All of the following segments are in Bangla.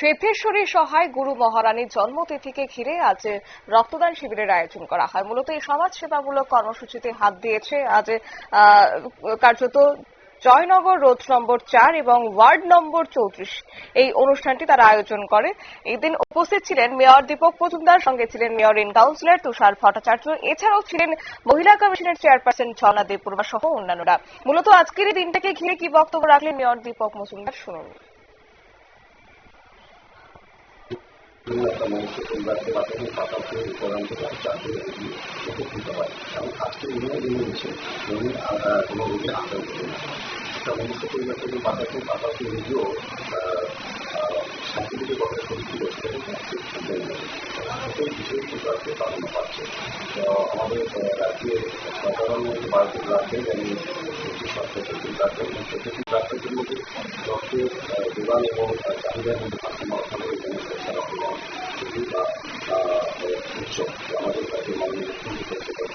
সিদ্ধেশ্বরী সহায় গুরু মহারানীর জন্মতিথিকে ঘিরে আজ রক্তদান শিবিরের আয়োজন করা হয়। মূলত এই সমাজ সেবামূলক কর্মসূচিতে হাত দিয়েছে আজ কার্যত জয়নগর রোড নম্বর চার এবং ওয়ার্ড নম্বর চৌত্রিশ। এই অনুষ্ঠানটি তারা আয়োজন করে। এদিন উপস্থিত ছিলেন মেয়র দীপক মজুমদার, সঙ্গে ছিলেন mayor in councillor Tushar Bhattacharya. এছাড়াও ছিলেন মহিলা কমিশনের চেয়ারপারসন ঝর্ণা দেবপুরমা সহ অন্যান্যরা। মূলত আজকের এই দিনটাকে ঘিরে কি বক্তব্য রাখলেন মেয়র দীপক মজুমদার, শুনুন। একটা মানুষকে পরিবারকে বাঁচানোর পাশাপাশি প্রদান করে চাকরি উপকৃত হয় এবং আজকে উনিও জেনে গেছে উনি কোনো রোগে আক্রান্ত হন একটা মনুষ্য পরিবারকে বাঁচাতে পাশাপাশি নিজেও সাংস্কৃতিক কথা শক্তি করছে বিশেষ আজকে প্রাধান্য পাচ্ছে আমাদের রাজ্যে সাধারণ মধ্যে ভারতের রাজ্যে যেমন একটি স্বাস্থ্য সচিব রাজ্য এবং প্রত্যেকটি রাজ্যের মধ্যে রক্তের যোগান এবং চাহিদার মধ্যে ভারসাম্য করে Gracias.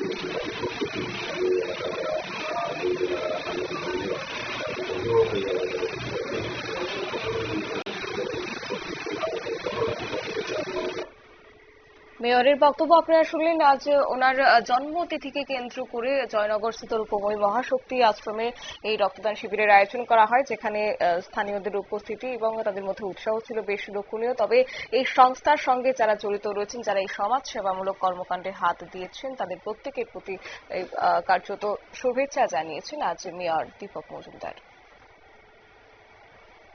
মেয়রের বক্তব্য আপনারা শুনলেন। আজ ওনার জন্মতিথিকে কেন্দ্র করে জয়নগর স্থিত রূপময়ী মহাশক্তি আশ্রমে এই রক্তদান শিবিরের আয়োজন করা হয়, যেখানে স্থানীয়দের উপস্থিতি এবং তাদের মধ্যে উৎসাহ ছিল বেশ লক্ষণীয় তবে এই সংস্থার সঙ্গে যারা জড়িত রয়েছেন, যারা এই সমাজ সেবামূলক কর্মকাণ্ডে হাত দিয়েছেন, তাদের প্রত্যেকের প্রতি কার্যত শুভেচ্ছা জানিয়েছেন আজ মেয়র দীপক মজুমদার।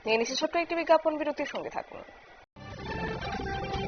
নিয়ে নিচ্ছে ছোট্ট একটি বিজ্ঞাপন, বিরতির সঙ্গে থাকুন।